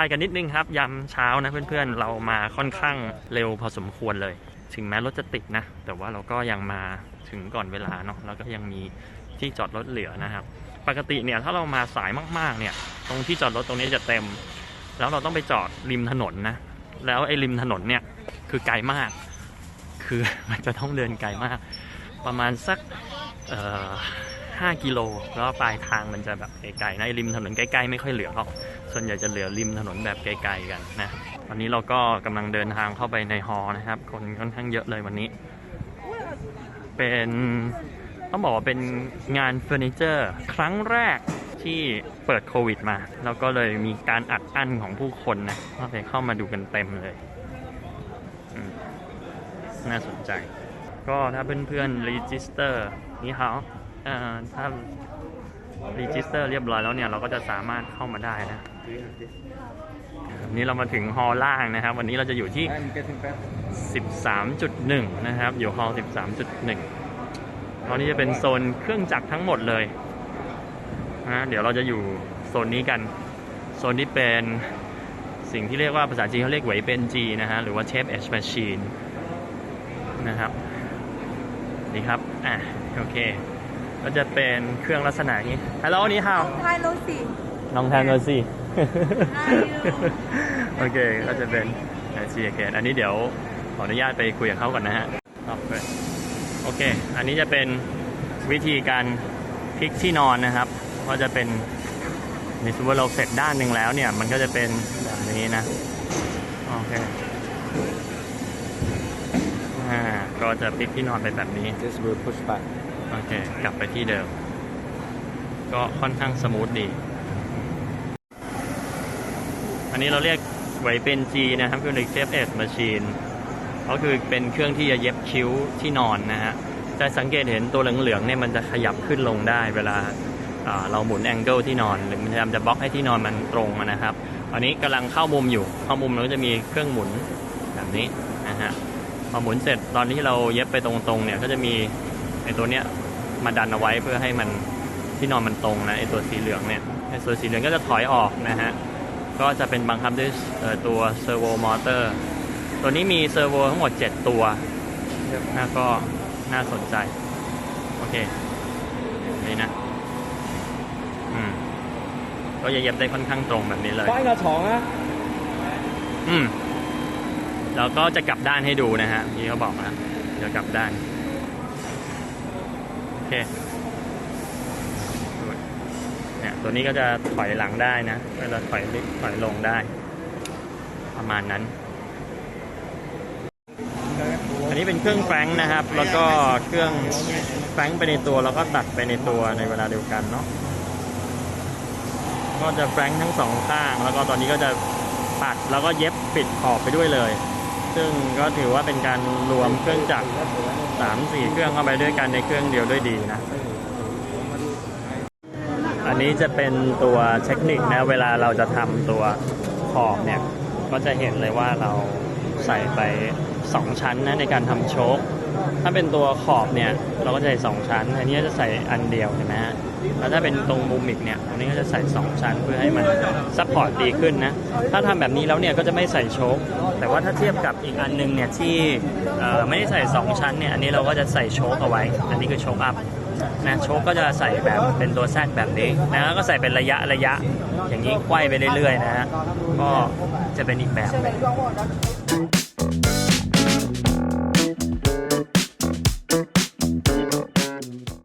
ายกันนิดนึงครับยามเช้านะเพื่อนๆ เรามาค่อนข้างเร็วพอสมควรเลย ถึงแม้รถจะติดนะ แต่ว่าเราก็ยังมาถึงก่อนเวลาเนาะแล้วก็ยังมีที่จอดรถเหลือนะครับ ปกติเนี่ยถ้าเรามาสายมากๆเนี่ย ตรงที่จอดรถตรงนี้จะเต็ม แล้วเราต้องไปจอดริมถนนนะ แล้วไอ้ริมถนนเนี่ยคือไกลมาก คือมันจะต้องเดินไกลมาก ประมาณสักเอ่อ ห้ากิโล แล้วปลายทางมันจะแบบไกลๆนะริมถนนใกล้ๆไม่ค่อยเหลือหรอกส่วนใหญ่จะเหลือริมถนนแบบไกลๆกันนะวันนี้เราก็กำลังเดินทางเข้าไปในฮอล์นะครับ คนค่อนข้างเยอะเลยวันนี้ เป็นต้องบอกว่าเป็นงานเฟอร์นิเจอร์ ครั้งแรกที่เปิดโควิดมา แล้วก็เลยมีการอัดอั้นของผู้คนนะก็เลยเข้ามาดูกันเต็มเลยน่าสนใจ ก็ถ้าเพื่อนๆรีจิสเตอร์นี่เขา ถ้ารีจิสเตอร์เรียบร้อยแล้วเนี่ยเราก็จะสามารถเข้ามาได้นะวันนี้เรามาถึงฮอลล์ล่างนะครับ วันนี้เราจะอยู่ที่ 13.1 นะครับ อยู่ฮอล13.1ตอนนี้จะเป็นโซนเครื่องจักรทั้งหมดเลยนะเดี๋ยวเราจะอยู่โซนนี้กัน โซนที่เป็นสิ่งที่เรียกว่าภาษาจีนเขาเรียกเหวเป็นจีนะฮะ หรือว่าเชฟเอชแมชชีนนะครับ นี่ครับ อะ โอเค ก็จะเป็นเครื่องลักษณะนี้ฮัลโหลนี่ฮาวไทยโลสิน้องแทนโรซี่ โอเค ก็จะเป็นซีเกนอันนี้เดี๋ยวขออนุญาตไปคุยกับเขาก่อนนะฮะ โอเคโอเคอันนี้จะเป็นวิธีการพลิกที่นอนนะครับ ก็จะเป็นในสมมติเราเสร็จด้านหนึ่งแล้วเนี่ย มันก็จะเป็นแบบนี้นะ โอเค อ่า ก็จะพลิกที่นอนเป็นแบบนี้ This will push back. โอเค กลับไปที่เดิม ก็ค่อนข้างสมูทดี อันนี้เราเรียกไว้เป็น G นะครับคือ r e c e p Edge Machine ก็คือเป็นเครื่องที่จะเย็บคิ้วที่นอนนะฮะจะสังเกตเห็นตัวเหลืองๆเนี่ยมันจะขยับขึ้นลงได้เวลาเราหมุนแองเกิลที่นอน หรือพยายามจะบล็อกให้ที่นอนมันตรงนะครับ อันนี้กำลังเข้ามุมอยู่ เข้ามุมแล้วก็จะมีเครื่องหมุนแบบนี้นะฮะพอหมุนเสร็จตอนที่เราเย็บไปตรงๆเนี่ยก็จะมีไอ้ตัวเนี้ย มาดันเอาไว้เพื่อให้มันที่นอนมันตรงนะไอ้ตัวสีเหลืองเนี่ยไอ้ตัวสีเหลืองก็จะถอยออกนะฮะก็จะเป็นบังคับด้วยเอ่อตัวเซอร์โวมอเตอร์ตัวนี้มีเซอร์โวทั้งหมด 7 ตัวนะก็น่าสนใจ โอเค นี่นะ อืม ก็จะเย็บได้ค่อนข้างตรงแบบนี้เลย Find a 床啊！อืมเราก็จะกลับด้านให้ดูนะฮะที่เขาบอกนะเดี๋ยวกลับด้านโอ เคเนี่ยตัวนี้ก็จะถอยหลังได้นะก็จะถอยถอยลงได้ ประมาณนั้น อันนี้เป็นเครื่องแฟงนะครับ แล้วก็เครื่องแฟงไปในตัวแล้วก็ตัดไปในตัวในเวลาเดียวกันเนาะก็จะแฟงทั้งสองข้าง แล้วก็ตอนนี้ก็จะปัดแล้วก็เย็บปิดขอบไปด้วยเลย ซึ่งก็ถือว่าเป็นการรวมเครื่องจักรสามสี่เครื่องเข้าไปด้วยกันในเครื่องเดียวด้วยดีนะ อันนี้จะเป็นตัวเทคนิคนะ เวลาเราจะทำตัวขอบเนี่ย ก็จะเห็นเลยว่าเราใส่ไป 2 ชั้นนะในการทำโชค ถ้าเป็นตัวขอบเนี่ยเราก็จะใส่สองชั้น อันนี้จะใส่อันเดียวเห็นไหมฮะ แล้วถ้าเป็นตรงมุมอีกเนี่ยอันนี้ก็จะใส่2ชั้นเพื่อให้มันซัพพอร์ตดีขึ้นนะ ถ้าทำแบบนี้แล้วเนี่ยก็จะไม่ใส่โชคแต่ว่าถ้าเทียบกับอีกอันนึงเนี่ยที่ไม่ได้ใส่2ชั้นเนี่ยอันนี้เราก็จะใส่โชคเอาไว้ อันนี้คือโชคอัพนะโชคก็จะใส่แบบเป็นตัวแซดแบบนี้นะแล้วก็ใส่เป็นระยะระยะ อย่างนี้ไขว้ไปเรื่อยๆนะฮะก็จะเป็นอีกแบบ